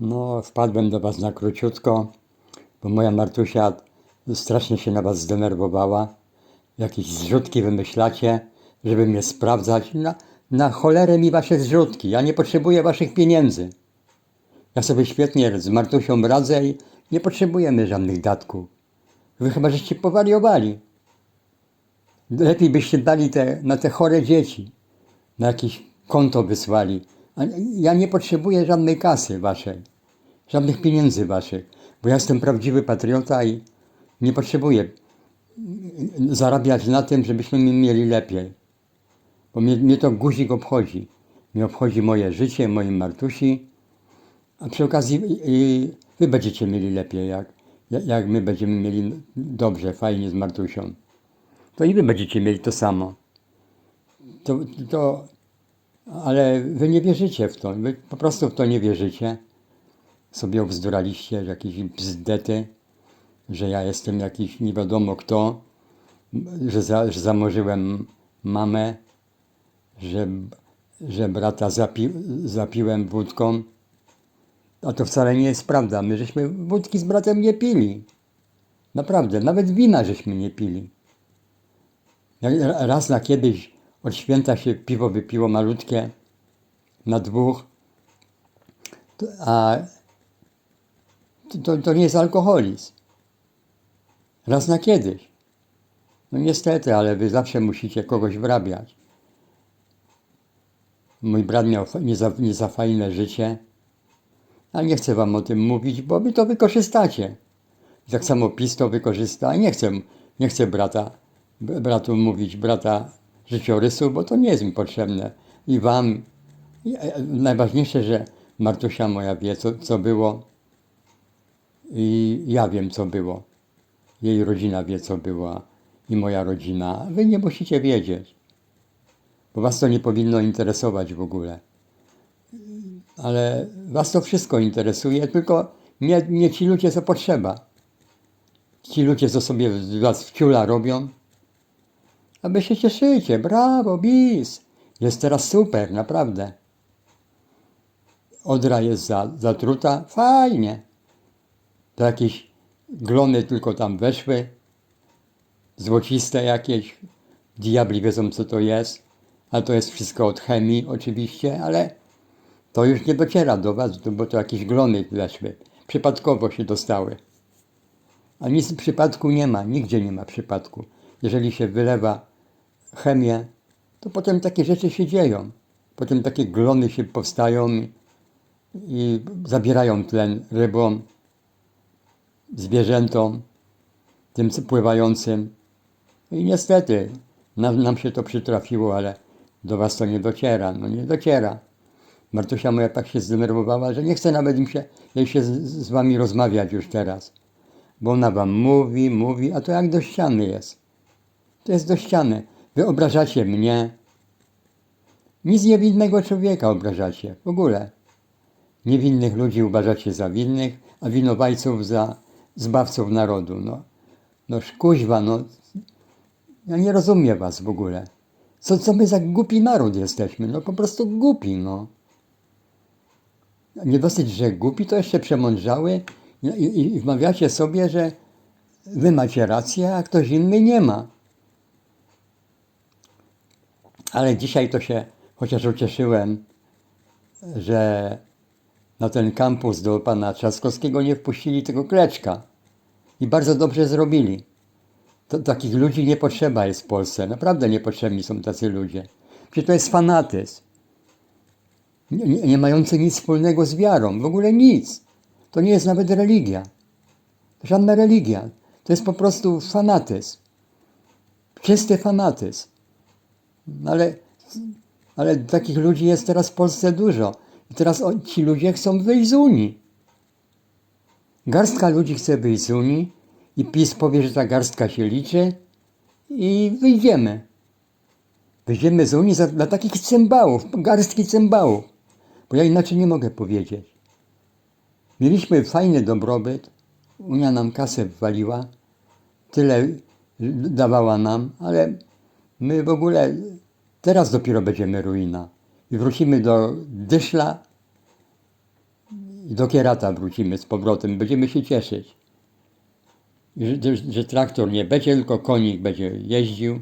No, wpadłem do Was na króciutko, bo moja Martusia strasznie się na Was zdenerwowała. Jakieś zrzutki wymyślacie, żeby mnie sprawdzać. Na, na cholerę mi Wasze zrzutki. Ja nie potrzebuję Waszych pieniędzy. Ja sobie świetnie z Martusią radzę i nie potrzebujemy żadnych datków. Wy chyba żeście powariowali. Lepiej byście dali te, na te chore dzieci. Na jakieś konto wysłali. Ja nie potrzebuję żadnej kasy waszej. Żadnych pieniędzy waszych. Bo ja jestem prawdziwy patriota i nie potrzebuję zarabiać na tym, żebyśmy mieli lepiej. Bo mnie, mnie to guzik obchodzi. Mnie obchodzi moje życie, mojej Martusi. A przy okazji i, wy będziecie mieli lepiej, jak- jak my będziemy mieli dobrze, fajnie z Martusią. To i wy będziecie mieli to samo. To, to, ale wy nie wierzycie w to. Wy po prostu w to nie wierzycie. Sobie obzduraliście, jakieś bzdety, że ja jestem jakiś nie wiadomo kto, że, za, że zamorzyłem mamę, że, że brata zapi, zapiłem wódką. A to wcale nie jest prawda. My żeśmy wódki z bratem nie pili. Naprawdę, nawet wina żeśmy nie pili. Raz na kiedyś od święta się piwo wypiło malutkie na dwóch, a to, to nie jest alkoholizm. Raz na kiedyś. No niestety, ale wy zawsze musicie kogoś wrabiać. Mój brat miał nie za, nie za fajne życie, a nie chcę wam o tym mówić, bo wy to wykorzystacie. Tak samo PiS to wykorzysta. Nie chcę, nie chcę brata, bratu mówić, brata życiorysu, bo to nie jest mi potrzebne. I wam. Najważniejsze, że Martusia moja wie, co, co było. I ja wiem, co było. Jej rodzina wie, co było. I moja rodzina. Wy nie musicie wiedzieć. Bo was to nie powinno interesować w ogóle. Ale was to wszystko interesuje, tylko nie, nie ci ludzie, co potrzeba. Ci ludzie, co sobie was wciula robią, a wy się cieszycie, brawo, bis. Jest teraz super, naprawdę. Odra jest za, zatruta, fajnie. To jakieś glony tylko tam weszły, złociste jakieś, diabli wiedzą co to jest, a to jest wszystko od chemii oczywiście, ale to już nie dociera do was, bo to jakieś glony weszły, przypadkowo się dostały. A nic przypadku nie ma, nigdzie nie ma przypadku. Jeżeli się wylewa chemię, to potem takie rzeczy się dzieją. Potem takie glony się powstają i zabierają tlen rybom, zwierzętom, tym pływającym. I niestety nam, nam się to przytrafiło, ale do was to nie dociera. No nie dociera. Martusia moja tak się zdenerwowała, że nie chce nawet im się, jej się z, z wami rozmawiać już teraz. Bo ona wam mówi, mówi, a to jak do ściany jest. To jest do ściany. Wy obrażacie mnie. Nic niewinnego człowieka obrażacie. W ogóle. Niewinnych ludzi uważacie za winnych, a winowajców za zbawców narodu. No, no kuźwa, no. Ja nie rozumiem was w ogóle. Co, co my za głupi naród jesteśmy? No po prostu głupi, no. Nie dosyć, że głupi, to jeszcze przemądrzały i, i, i wmawiacie sobie, że wy macie rację, a ktoś inny nie ma. Ale dzisiaj to się chociaż ucieszyłem, że na ten kampus do pana Trzaskowskiego nie wpuścili tego kleczka. I bardzo dobrze zrobili. To, takich ludzi nie potrzeba jest w Polsce. Naprawdę niepotrzebni są tacy ludzie. Przecież to jest fanatyzm. Nie, nie, nie mający nic wspólnego z wiarą. W ogóle nic. To nie jest nawet religia. Żadna religia. To jest po prostu fanatyzm. Czysty fanatyzm. Ale, ale takich ludzi jest teraz w Polsce dużo. I teraz ci ludzie chcą wyjść z Unii. Garstka ludzi chce wyjść z Unii i PiS powie, że ta garstka się liczy i wyjdziemy. Wyjdziemy z Unii za, dla takich cymbałów, garstki cymbałów. Bo ja inaczej nie mogę powiedzieć. Mieliśmy fajny dobrobyt, Unia nam kasę wwaliła, tyle dawała nam, ale my w ogóle teraz dopiero będziemy ruina. I wrócimy do dyszla I do Kierata wrócimy z powrotem. Będziemy się cieszyć. Że, że, traktor nie będzie, tylko konik będzie jeździł.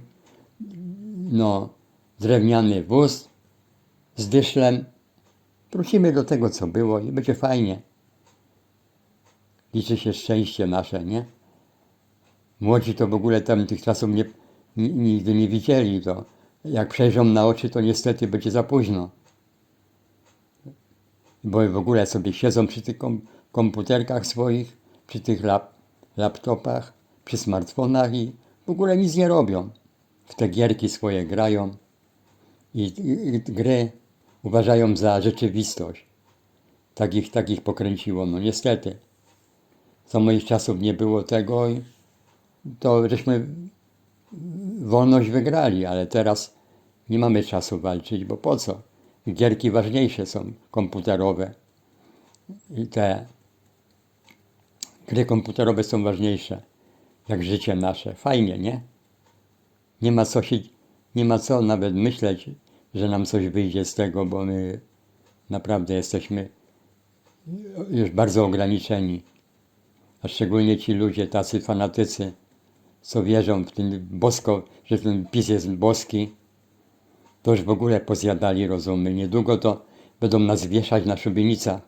No, drewniany wóz z dyszlem. Wrócimy do tego, co było i będzie fajnie. Liczy się szczęście nasze, nie? Młodzi to w ogóle tam tych czasów nie, ni- nigdy nie widzieli. To jak przejrzą na oczy, to niestety będzie za późno. Bo w ogóle sobie siedzą przy tych kom- komputerkach swoich, przy tych lap, laptopach, przy smartfonach i w ogóle nic nie robią. W te gierki swoje grają i, gry uważają za rzeczywistość. Tak ich, tak ich pokręciło, no niestety. Za moich czasów nie było tego i to żeśmy wolność wygrali, ale teraz nie mamy czasu walczyć, bo po co? Gierki ważniejsze są, komputerowe. I te gry komputerowe są ważniejsze, jak życie nasze. Fajnie, nie? Nie ma co się, nie ma co nawet myśleć, że nam coś wyjdzie z tego, bo my naprawdę jesteśmy już bardzo ograniczeni. A szczególnie ci ludzie, tacy fanatycy, co wierzą w ten bosko, że ten PiS jest boski, to już w ogóle pozjadali rozumy. Niedługo to będą nas wieszać na szubienicach,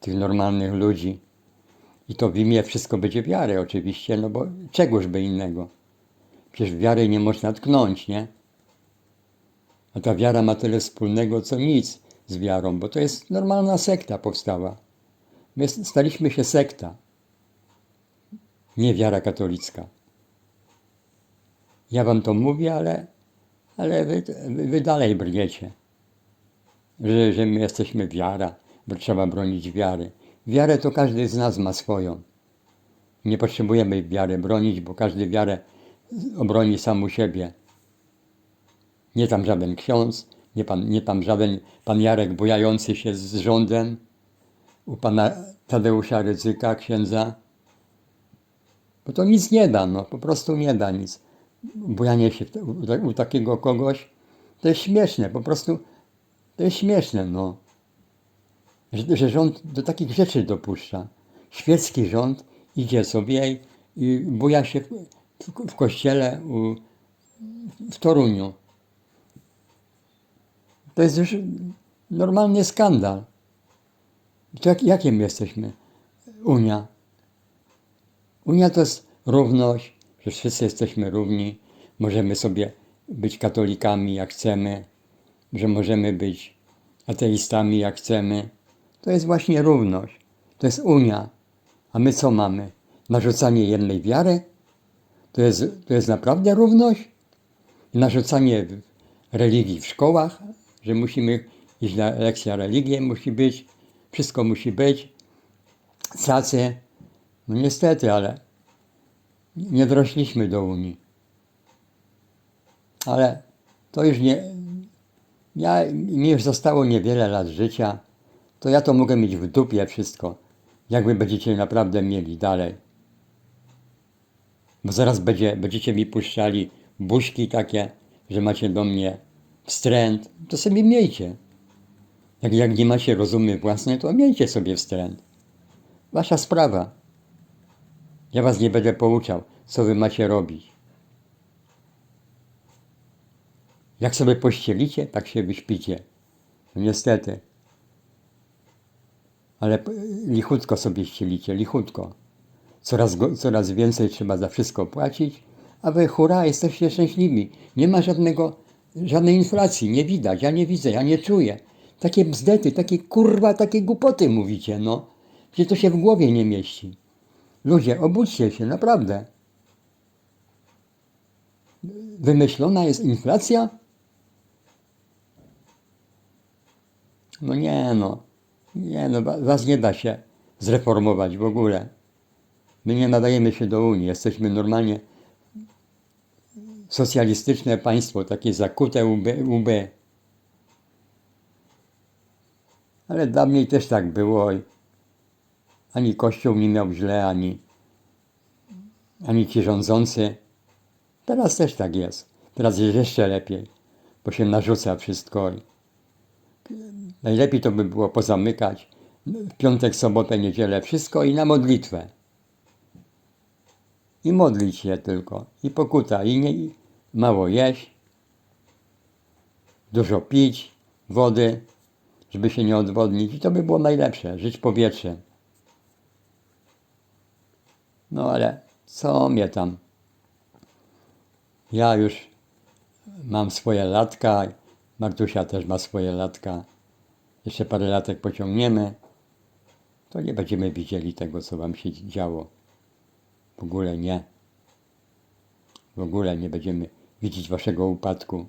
tych normalnych ludzi. I to w imię wszystko będzie wiary oczywiście, no bo czegoż by innego. Przecież wiary nie można tknąć, nie? A ta wiara ma tyle wspólnego, co nic z wiarą, bo to jest normalna sekta powstała. My staliśmy się sekta, nie wiara katolicka. Ja wam to mówię, ale, ale wy, wy, dalej brniecie. Że, że my jesteśmy wiara, bo trzeba bronić wiary. Wiarę to każdy z nas ma swoją. Nie potrzebujemy wiary bronić, bo każdy wiarę obroni sam u siebie. Nie tam żaden ksiądz, nie, pan, nie tam żaden pan Jarek bujający się z rządem, u pana Tadeusza Rydzyka, księdza. Bo to nic nie da, no po prostu nie da nic. Bujanie się u, ta- u takiego kogoś to jest śmieszne, po prostu to jest śmieszne, no. Że, że rząd do takich rzeczy dopuszcza. Świecki rząd idzie sobie i, buja się w, w, w kościele u, w Toruniu. To jest już normalny skandal. To jak, jakie my jesteśmy? Unia. Unia to jest równość, że wszyscy jesteśmy równi. Możemy sobie być katolikami jak chcemy, że możemy być ateistami jak chcemy. To jest właśnie równość. To jest Unia. A my co mamy? Narzucanie jednej wiary? To jest, to jest naprawdę równość? Narzucanie religii w szkołach, że musimy iść na lekcja religii, musi być, wszystko musi być. Cacy, no niestety, ale nie dorośliśmy do Unii. Ale to już nie. Ja, mi już zostało niewiele lat życia, to ja to mogę mieć w dupie wszystko, jak wy będziecie naprawdę mieli dalej. Bo zaraz będzie, będziecie mi puszczali buźki takie, że macie do mnie wstręt, to sobie miejcie. Jak, jak nie macie rozumy własnej, to miejcie sobie wstręt. Wasza sprawa. Ja was nie będę pouczał, co wy macie robić. Jak sobie pościelicie, tak się wyśpicie. No niestety. Ale lichutko sobie ścielicie, lichutko. Coraz, coraz więcej trzeba za wszystko płacić, a wy hurra, jesteście szczęśliwi. Nie ma żadnego, żadnej inflacji, nie widać, ja nie widzę, ja nie czuję. Takie bzdety, takie kurwa, takie głupoty mówicie, no. Przecież to się w głowie nie mieści. Ludzie, obudźcie się, naprawdę. Wymyślona jest inflacja? No nie no, nie no, wa- was nie da się zreformować w ogóle. My nie nadajemy się do Unii, jesteśmy normalnie socjalistyczne państwo, takie zakute łby. łby. Ale dawniej też tak było. Ani Kościół nie miał źle, ani, ani ci rządzący. Teraz też tak jest. Teraz jest jeszcze lepiej, bo się narzuca wszystko. Najlepiej to by było pozamykać, w piątek, sobotę, niedzielę, wszystko i na modlitwę. I modlić się tylko. I pokuta. I nie, mało jeść. Dużo pić. Wody. Żeby się nie odwodnić. I to by było najlepsze. Żyć powietrzem. No ale co mnie tam? Ja już mam swoje latka. Martusia też ma swoje latka. Jeszcze parę latek pociągniemy. To nie będziemy widzieli tego, co wam się działo. W ogóle nie. W ogóle nie będziemy widzieć waszego upadku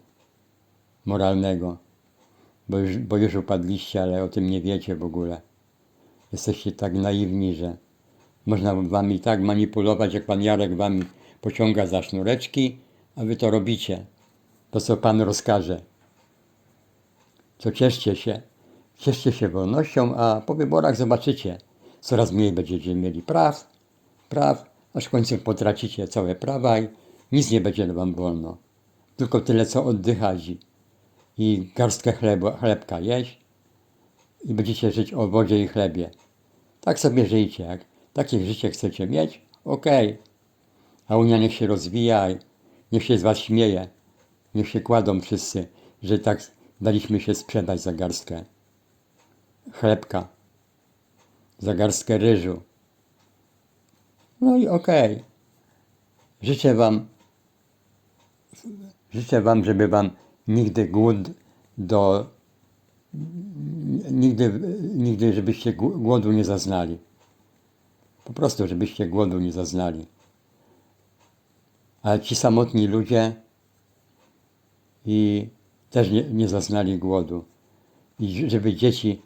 moralnego. Bo już, bo już upadliście, ale o tym nie wiecie w ogóle. Jesteście tak naiwni, że można wami tak manipulować, jak pan Jarek wami pociąga za sznureczki, a wy to robicie. To, co pan rozkaże. To cieszcie się. Cieszcie się wolnością, a po wyborach zobaczycie. Coraz mniej będziecie mieli praw, praw, aż w końcu potracicie całe prawa i nic nie będzie wam wolno. Tylko tyle, co oddychać i garstkę chleba, chlebka jeść i będziecie żyć o wodzie i chlebie. Tak sobie żyjcie. Jak takie życie chcecie mieć, okej. A Unia niech się rozwija niech się z was śmieje. Niech się kładą wszyscy, że tak daliśmy się sprzedać za garstkę chlebka, za garstkę ryżu. No i okej. Życzę wam, życzę wam, żeby wam nigdy głód do, nigdy, nigdy żebyście gł- głodu nie zaznali. Po prostu, żebyście głodu nie zaznali. Ale ci samotni ludzie i też nie, nie zaznali głodu. I żeby dzieci,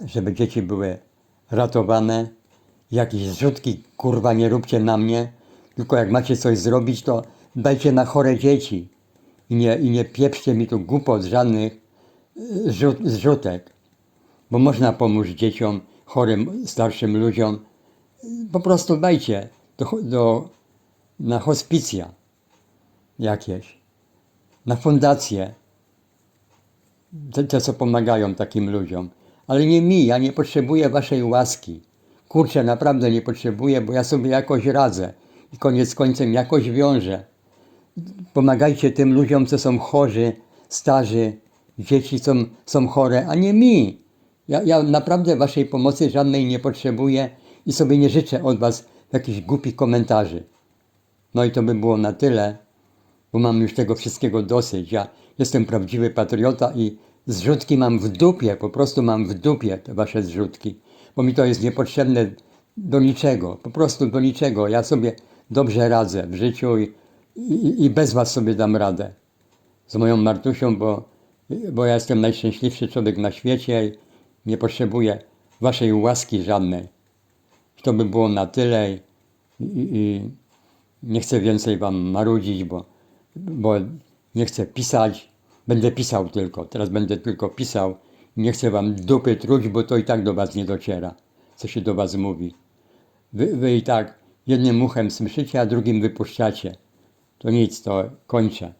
żeby dzieci były ratowane. Jakieś zrzutki, kurwa, nie róbcie na mnie. Tylko jak macie coś zrobić, to dajcie na chore dzieci. I nie, i nie pieprzcie mi tu głupot żadnych y, zrzut, zrzutek. Bo można pomóc dzieciom, chorym, starszym ludziom. Po prostu dajcie do, do, na hospicja jakieś, na fundacje, te, te, co pomagają takim ludziom. Ale nie mi, ja nie potrzebuję waszej łaski. Kurczę, naprawdę nie potrzebuję, bo ja sobie jakoś radzę. I koniec końcem jakoś wiążę. Pomagajcie tym ludziom, co są chorzy, starzy, dzieci są, są chore, a nie mi. Ja, ja naprawdę waszej pomocy żadnej nie potrzebuję i sobie nie życzę od was jakichś głupich komentarzy. No i to by było na tyle, bo mam już tego wszystkiego dosyć. Ja jestem prawdziwy patriota i zrzutki mam w dupie, po prostu mam w dupie te wasze zrzutki, bo mi to jest niepotrzebne do niczego, po prostu do niczego. Ja sobie dobrze radzę w życiu i, i, i bez was sobie dam radę. Z moją Martusią, bo, bo ja jestem najszczęśliwszy człowiek na świecie nie potrzebuję waszej łaski żadnej. To by było na tyle i, i, nie chcę więcej wam marudzić, bo, bo nie chcę pisać. Będę pisał tylko. Teraz będę tylko pisał. Nie chcę wam dupy truć, bo to i tak do was nie dociera, co się do was mówi. Wy, wy i tak jednym uchem słyszycie, a drugim wypuszczacie. To nic, to kończę.